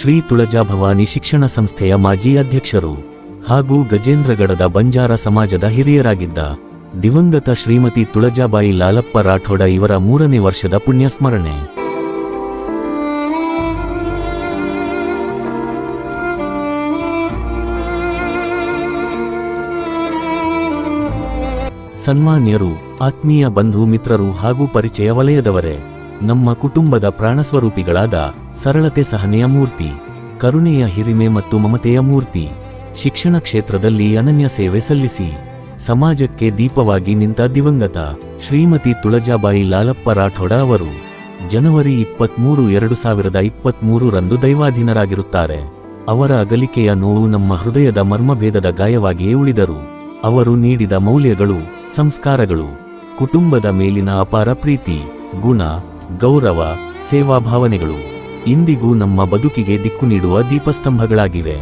ಶ್ರೀ ತುಳಜಾ ಭವಾನಿ ಶಿಕ್ಷಣ ಸಂಸ್ಥೆಯ ಮಾಜಿ ಅಧ್ಯಕ್ಷರು ಹಾಗೂ ಗಜೇಂದ್ರಗಡದ ಬಂಜಾರ ಸಮಾಜದ ಹಿರಿಯರಾಗಿದ್ದ ದಿವಂಗತ ಶ್ರೀಮತಿ ತುಳಜಾಬಾಯಿ ಲಾಲಪ್ಪ ರಾಠೋಡ ಇವರ ಮೂರನೇ ವರ್ಷದ ಪುಣ್ಯಸ್ಮರಣೆ. ಸನ್ಮಾನ್ಯರು, ಆತ್ಮೀಯ ಬಂಧು ಮಿತ್ರರು ಹಾಗೂ ಪರಿಚಯ ವಲಯದವರೇ. ನಮ್ಮ ಕುಟುಂಬದ ಪ್ರಾಣಸ್ವರೂಪಿಗಳಾದ ಸರಳತೆ ಸಹನೆಯ ಮೂರ್ತಿ, ಕರುಣೆಯ ಹಿರಿಮೆ ಮತ್ತು ಮಮತೆಯ ಮೂರ್ತಿ, ಶಿಕ್ಷಣ ಕ್ಷೇತ್ರದಲ್ಲಿ ಅನನ್ಯ ಸೇವೆ ಸಲ್ಲಿಸಿ, ಸಮಾಜಕ್ಕೆ ದೀಪವಾಗಿ ನಿಂತ ದಿವಂಗತ ಶ್ರೀಮತಿ ತುಳಜಾಬಾಯಿ ಲಾಲಪ್ಪ ರಾಠೋಡ ಅವರು ಜನವರಿ ಇಪ್ಪತ್ಮೂರು ಎರಡು ಸಾವಿರದ ಇಪ್ಪತ್ಮೂರರಂದು ದೈವಾಧೀನರಾಗಿರುತ್ತಾರೆ. ಅವರ ಅಗಲಿಕೆಯ ನೋವು ನಮ್ಮ ಹೃದಯದ ಮರ್ಮಭೇದದ ಗಾಯವಾಗಿಯೇ ಉಳಿದರು. ಅವರು ನೀಡಿದ ಮೌಲ್ಯಗಳು, ಸಂಸ್ಕಾರಗಳು, ಕುಟುಂಬದ ಮೇಲಿನ ಅಪಾರ ಪ್ರೀತಿ, ಗುಣ ಗೌರವ, ಸೇವಾ ಭಾವನೆಗಳು ಇಂದಿಗೂ ನಮ್ಮ ಬದುಕಿಗೆ ದಿಕ್ಕು ನೀಡುವ ದೀಪಸ್ತಂಭಗಳಾಗಿವೆ.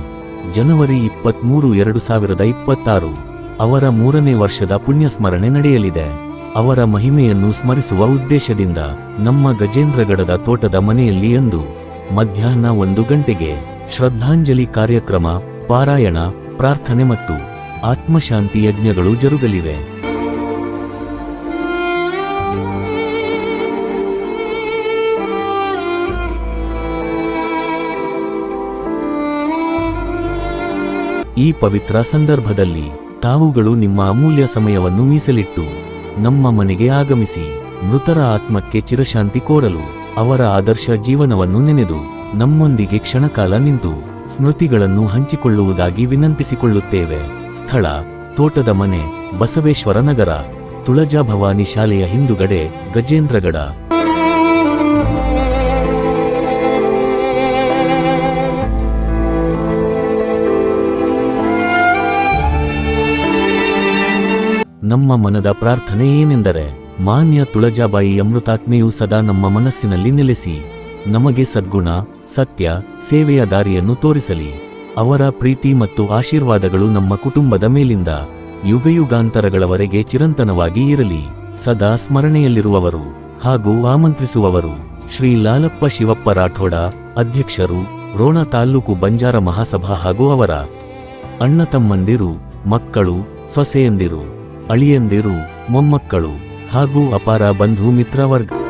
ಜನವರಿ ಇಪ್ಪತ್ಮೂರು ಎರಡು ಸಾವಿರದ ಇಪ್ಪತ್ತಾರು ಅವರ ಮೂರನೇ ವರ್ಷದ ಪುಣ್ಯಸ್ಮರಣೆ ನಡೆಯಲಿದೆ. ಅವರ ಮಹಿಮೆಯನ್ನು ಸ್ಮರಿಸುವ ಉದ್ದೇಶದಿಂದ ನಮ್ಮ ಗಜೇಂದ್ರಗಡದ ತೋಟದ ಮನೆಯಲ್ಲಿ ಎಂದು ಮಧ್ಯಾಹ್ನ ಒಂದು ಗಂಟೆಗೆ ಶ್ರದ್ಧಾಂಜಲಿ ಕಾರ್ಯಕ್ರಮ, ಪಾರಾಯಣ, ಪ್ರಾರ್ಥನೆ ಮತ್ತು ಆತ್ಮಶಾಂತಿ ಯಜ್ಞಗಳು ಜರುಗಲಿವೆ. ಈ ಪವಿತ್ರ ಸಂದರ್ಭದಲ್ಲಿ ತಾವುಗಳು ನಿಮ್ಮ ಅಮೂಲ್ಯ ಸಮಯವನ್ನು ಮೀಸಲಿಟ್ಟು ನಮ್ಮ ಮನೆಗೆ ಆಗಮಿಸಿ ಮೃತರ ಆತ್ಮಕ್ಕೆ ಚಿರಶಾಂತಿ ಕೋರಲು ಅವರ ಆದರ್ಶ ಜೀವನವನ್ನು ನೆನೆದು ನಮ್ಮೊಂದಿಗೆ ಕ್ಷಣಕಾಲ ನಿಂತು ಸ್ಮೃತಿಗಳನ್ನು ಹಂಚಿಕೊಳ್ಳುವುದಾಗಿ ವಿನಂತಿಸಿಕೊಳ್ಳುತ್ತೇವೆ. ಸ್ಥಳ, ತೋಟದ ಮನೆ, ಬಸವೇಶ್ವರ ನಗರ ತುಳಜಾ ಭವಾನಿ ಶಾಲೆಯ ಹಿಂದುಗಡೆ ಗಜೇಂದ್ರಗಡ. ನಮ್ಮ ಮನದ ಪ್ರಾರ್ಥನೆ ಏನೆಂದರೆ, ಮಾನ್ಯ ತುಳಜಾಬಾಯಿ ಅಮೃತಾತ್ಮೆಯು ಸದಾ ನಮ್ಮ ಮನಸ್ಸಿನಲ್ಲಿ ನೆಲೆಸಿ, ನಮಗೆ ಸದ್ಗುಣ, ಸತ್ಯ, ಸೇವೆಯ ದಾರಿಯನ್ನು ತೋರಿಸಲಿ. ಅವರ ಪ್ರೀತಿ ಮತ್ತು ಆಶೀರ್ವಾದಗಳು ನಮ್ಮ ಕುಟುಂಬದ ಮೇಲಿಂದ, ಯುಗಯುಗಾಂತರಗಳವರೆಗೆ ಚಿರಂತನವಾಗಿ ಇರಲಿ. ಸದಾ ಸ್ಮರಣೆಯಲ್ಲಿರುವವರು ಹಾಗೂ ಆಮಂತ್ರಿಸುವವರು ಶ್ರೀ ಲಾಲಪ್ಪ ಶಿವಪ್ಪ ರಾಠೋಡ, ಅಧ್ಯಕ್ಷರು, ರೋಣ ತಾಲ್ಲೂಕು ಬಂಜಾರ ಮಹಾಸಭಾ ಹಾಗೂ ಅವರ ಅಣ್ಣ ತಮ್ಮಂದಿರು, ಮಕ್ಕಳು, ಸೊಸೆಯಂದಿರು. ಅಳಿಯಂದಿರು ಮೊಮ್ಮಕ್ಕಳು ಹಾಗೂ ಅಪಾರ ಬಂಧು ಮಿತ್ರ ವರ್ಗ